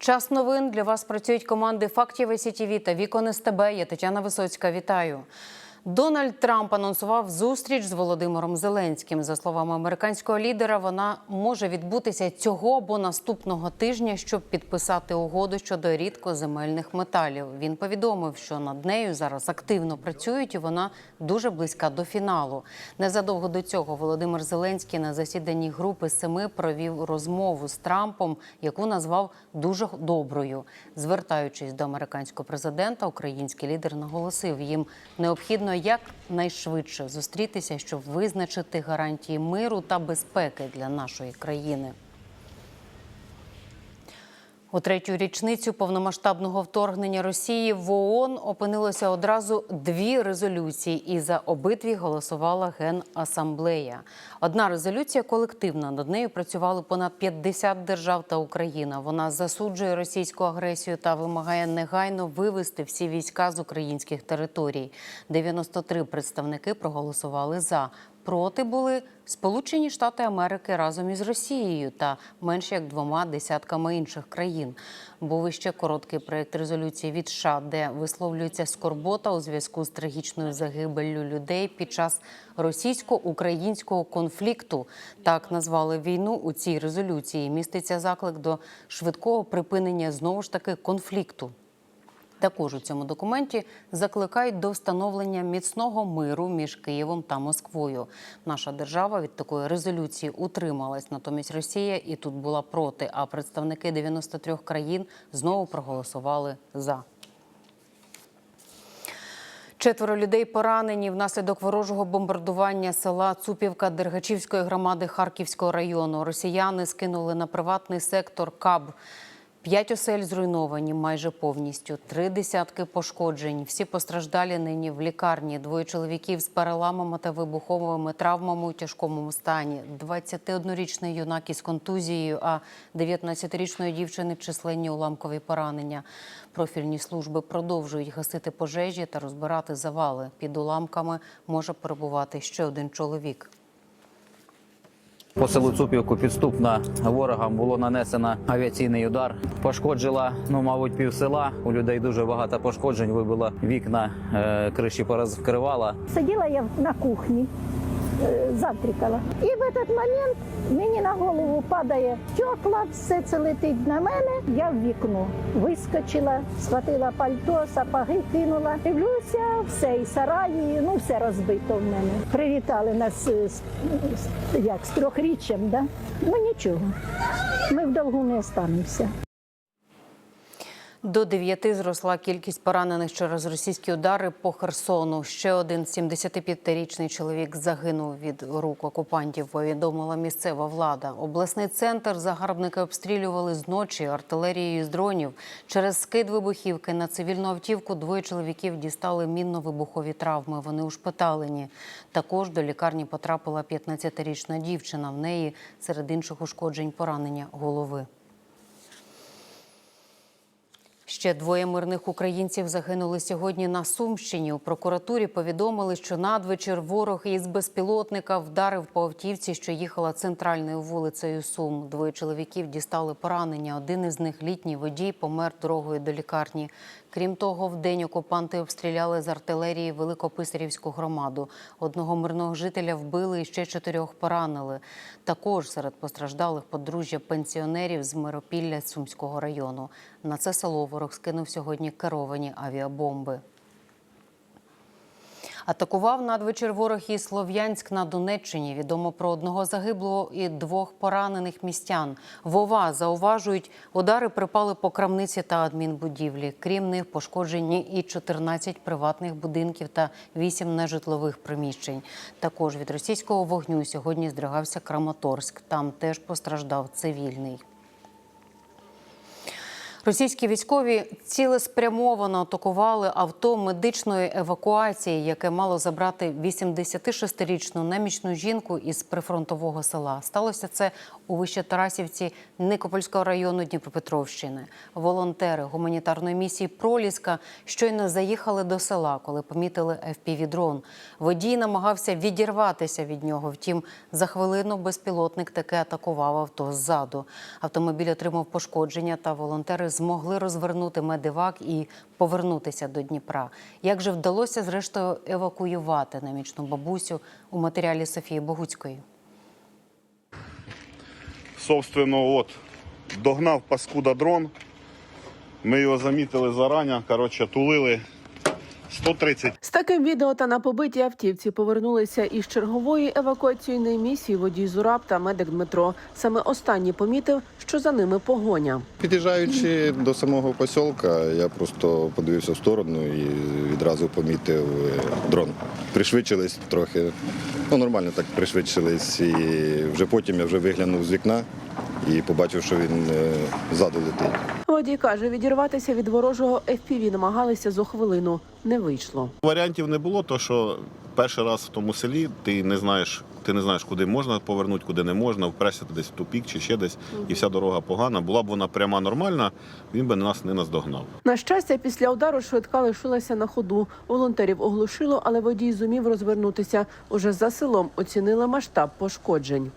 Час новин для вас працюють команди фактів СІТІВІ та Вікон СТБ. Я Тетяна Висоцька. Вітаю. Дональд Трамп анонсував зустріч з Володимиром Зеленським. За словами американського лідера, вона може відбутися цього або наступного тижня, щоб підписати угоду щодо рідкоземельних металів. Він повідомив, що над нею зараз активно працюють, і вона дуже близька до фіналу. Незадовго до цього Володимир Зеленський на засіданні групи семи провів розмову з Трампом, яку назвав дуже доброю. Звертаючись до американського президента, український лідер наголосив, їм необхідно якнайшвидше зустрітися, щоб визначити гарантії миру та безпеки для нашої країни. У третю річницю повномасштабного вторгнення Росії в ООН опинилося одразу дві резолюції, і за обидві голосувала Генасамблея. Одна резолюція колективна. Над нею працювали понад 50 держав та Україна. Вона засуджує російську агресію та вимагає негайно вивести всі війська з українських територій. 93 представники проголосували за. Проти були Сполучені Штати Америки разом із Росією та менш як двома десятками інших країн. Був іще короткий проєкт резолюції від США, де висловлюється скорбота у зв'язку з трагічною загибеллю людей під час російсько-українського конфлікту. Так назвали війну у цій резолюції. Міститься заклик до швидкого припинення знову ж таки конфлікту. Також у цьому документі закликають до встановлення міцного миру між Києвом та Москвою. Наша держава від такої резолюції утрималась. Натомість Росія і тут була проти. А представники 93 країн знову проголосували за. Четверо людей поранені внаслідок ворожого бомбардування села Цупівка Дергачівської громади Харківського району. Росіяни скинули на приватний сектор КАБ. П'ять осель зруйновані майже повністю, три десятки пошкоджень. Всі постраждалі нині в лікарні. Двоє чоловіків з переламами та вибуховими травмами у тяжкому стані. 21-річний юнак із контузією, а 19-річної дівчини численні уламкові поранення. Профільні служби продовжують гасити пожежі та розбирати завали. Під уламками може перебувати ще один чоловік. По селу Цупівку підступна ворогам було нанесено авіаційний удар. Пошкоджила, ну мабуть, пів села. У людей дуже багато пошкоджень. Вибила вікна, е, криші порозкривала. Сиділа я на кухні, завтракала. І в этот момент мені на голову падає стекла, все це летить на мене. Я в вікно вискочила, схватила пальто, сапоги кинула. Дивлюся, все, і сараї, ну все розбито в мене. Привітали нас е, як, з трьохріччям, да? ну нічого. Ми в довгу не останемося. До дев'яти зросла кількість поранених через російські удари по Херсону. Ще один 75-річний чоловік загинув від рук окупантів. Повідомила місцева влада. Обласний центр загарбники обстрілювали зночі артилерією з дронів. Через скид вибухівки на цивільну автівку двоє чоловіків дістали мінно-вибухові травми. Вони ушпиталені. Також до лікарні потрапила 15-річна дівчина. В неї серед інших ушкоджень поранення голови. Ще двоє мирних українців загинули сьогодні на Сумщині. У прокуратурі повідомили, що надвечір ворог із безпілотника вдарив по автівці, що їхала центральною вулицею Сум. Двоє чоловіків дістали поранення. Один із них літній водій помер дорогою до лікарні. Крім того, в день окупанти обстріляли з артилерії Великописарівську громаду. Одного мирного жителя вбили і ще чотирьох поранили. Також серед постраждалих подружжя пенсіонерів з Миропілля Сумського району. На це село ворог скинув сьогодні керовані авіабомби. Атакував надвечір ворог і Слов'янськ на Донеччині. Відомо про одного загиблого і двох поранених містян. Вова зауважують, удари припали по крамниці та адмінбудівлі. Крім них, пошкоджені і 14 приватних будинків та 8 нежитлових приміщень. Також від російського вогню сьогодні здригався Краматорськ. Там теж постраждав цивільний. Російські військові цілеспрямовано атакували авто медичної евакуації, яке мало забрати 86-річну немічну жінку із прифронтового села. Сталося це у Вищетарасівці Никопольського району Дніпропетровщини. Волонтери гуманітарної місії Проліска щойно заїхали до села, коли помітили FPV-дрон. Водій намагався відірватися від нього. Втім, за хвилину безпілотник таки атакував авто ззаду. Автомобіль отримав пошкодження, та волонтери змогли розвернути медивак і повернутися до Дніпра. Як же вдалося зрештою евакуювати намічну бабусю у матеріалі Софії Богуцької? Собственно, от догнав паскуда дрон. Ми його замітили зарані. Коротше, тулили 130 З таким відео та на побитій автівці повернулися із чергової евакуаційної місії водій Зураб та медик Дмитро. Саме останній помітив, що за ними погоня. Під'їжджаючи до самого посілка, я просто подивився в сторону і відразу помітив е, дрон. Пришвидшились трохи, ну нормально так пришвидшились. І вже потім я вже виглянув з вікна і побачив, що він е, ззаду летить. Водій каже, відірватися від ворожого FPV намагалися зо хвилину. Не вийшло. Варіантів не було, то що перший раз в тому селі ти не знаєш, ти не знаєш, куди можна повернути, куди не можна, впрешся десь в тупік чи ще десь, і вся дорога погана. Була б вона пряма нормальна, він би нас не наздогнав. На щастя, після удару швидка лишилася на ходу. Волонтерів оглушило, але водій зумів розвернутися. Уже за селом оцінили масштаб пошкоджень.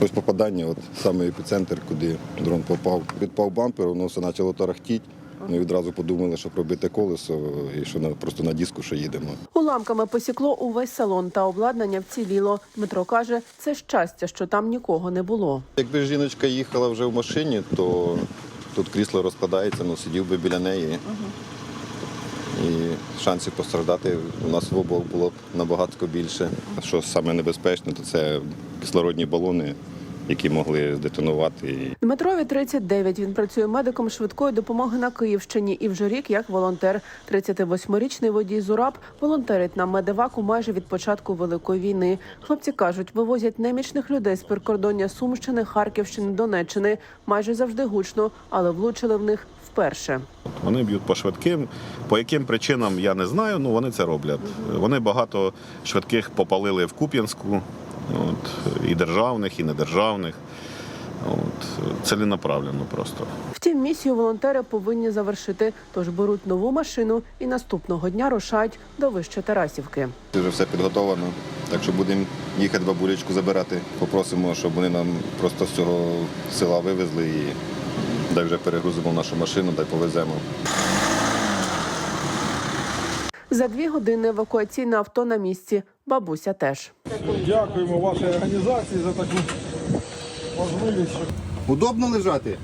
Ось попадання, от саме епіцентр, куди дрон попав. Відпав бампер, воно все почало тарахтіти. Ми відразу подумали, що пробите колесо і що на, просто на диску, що їдемо. Уламками посікло увесь салон та обладнання вціліло. Дмитро каже, це щастя, що там нікого не було. Якби жіночка їхала вже в машині, то тут крісло розкладається, ну сидів би біля неї. І шансів постраждати у нас в обох було б набагато більше. Що саме небезпечне, то це кислородні балони, які могли здетонувати. Дмитрові 39. Він працює медиком швидкої допомоги на Київщині і вже рік як волонтер. 38-річний водій Зураб волонтерить на медеваку майже від початку великої війни. Хлопці кажуть, вивозять немічних людей з прикордоння Сумщини, Харківщини, Донеччини. Майже завжди гучно, але влучили в них вперше. Вони б'ють по швидким. По яким причинам я не знаю, ну вони це роблять. Вони багато швидких попалили в Куп'янську, от, і державних, і недержавних. От, ціленаправленно просто. Втім, місію волонтери повинні завершити, тож беруть нову машину і наступного дня рушають до вище Тарасівки. Вже все підготовлено. Так що будемо їхати бабулечку забирати. Попросимо, щоб вони нам просто з цього села вивезли і дай вже перегрузимо нашу машину, дай повеземо. За дві години евакуаційне авто на місці. Бабуся теж. Дякуємо вашій організації за таку можливість. Удобно лежати?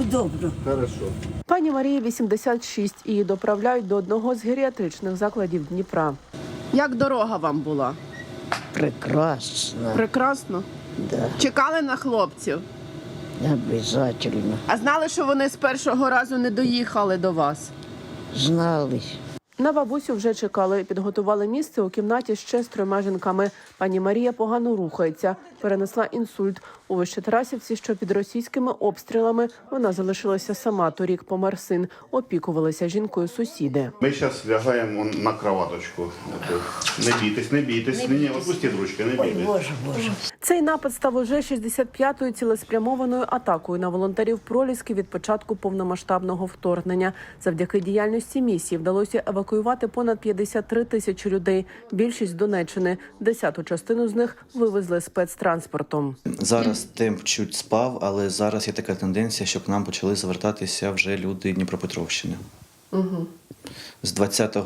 Удобно. Хорошо. Пані Марії 86 і доправляють до одного з геріатричних закладів Дніпра. Як дорога вам була? Прекрасно. Прекрасно. Да, Чекали на хлопців. Обязательно. А знали, що вони з першого разу не доїхали до вас. Знали. На бабусю вже чекали, підготували місце у кімнаті ще з трьома жінками. Пані Марія погано рухається, перенесла інсульт. У Вищетарасівці, що під російськими обстрілами, вона залишилася сама. Торік помер син. Опікувалися жінкою сусіди. Ми зараз лягаємо на кроваточку. Не бійтесь, не бійтесь. Ні, ні, опустіть ручки, не Ой, бійтесь. Боже, Боже. Цей напад став уже 65-ю цілеспрямованою атакою на волонтерів Проліски від початку повномасштабного вторгнення. Завдяки діяльності місії вдалося евакуювати понад 53 тисячі людей. Більшість Донеччини. Десяту частину з них вивезли спецтранспортом. Зараз темп чуть спав, але зараз є така тенденція, що к нам почали звертатися вже люди Дніпропетровщини. Угу. З 20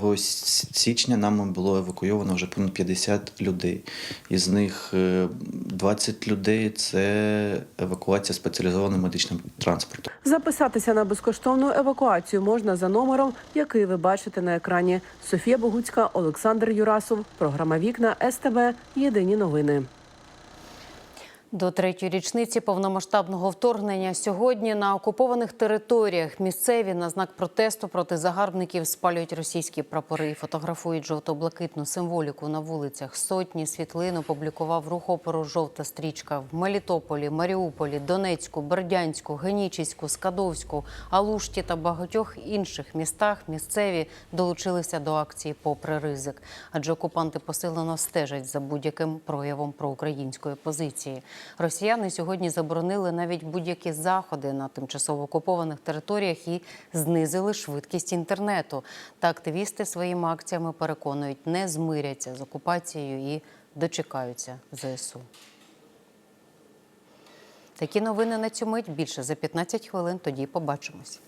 січня нам було евакуйовано вже понад 50 людей. Із них е, 20 людей це евакуація спеціалізованим медичним транспортом. Записатися на безкоштовну евакуацію можна за номером, який ви бачите на екрані. Софія Богуцька, Олександр Юрасов. Програма Вікна СТБ. Єдині новини. До третьої річниці повномасштабного вторгнення сьогодні на окупованих територіях місцеві на знак протесту проти загарбників спалюють російські прапори і фотографують жовто-блакитну символіку на вулицях. Сотні світлин опублікував рух опору Жовта стрічка в Мелітополі, Маріуполі, Донецьку, Бердянську, Генічеську, Скадовську, Алушті та багатьох інших містах. Місцеві долучилися до акції попри ризик, адже окупанти посилено стежать за будь-яким проявом проукраїнської позиції. Росіяни сьогодні заборонили навіть будь-які заходи на тимчасово окупованих територіях і знизили швидкість інтернету. Та активісти своїми акціями переконують, не змиряться з окупацією і дочекаються ЗСУ. Такі новини на цю мить більше за 15 хвилин. Тоді побачимось.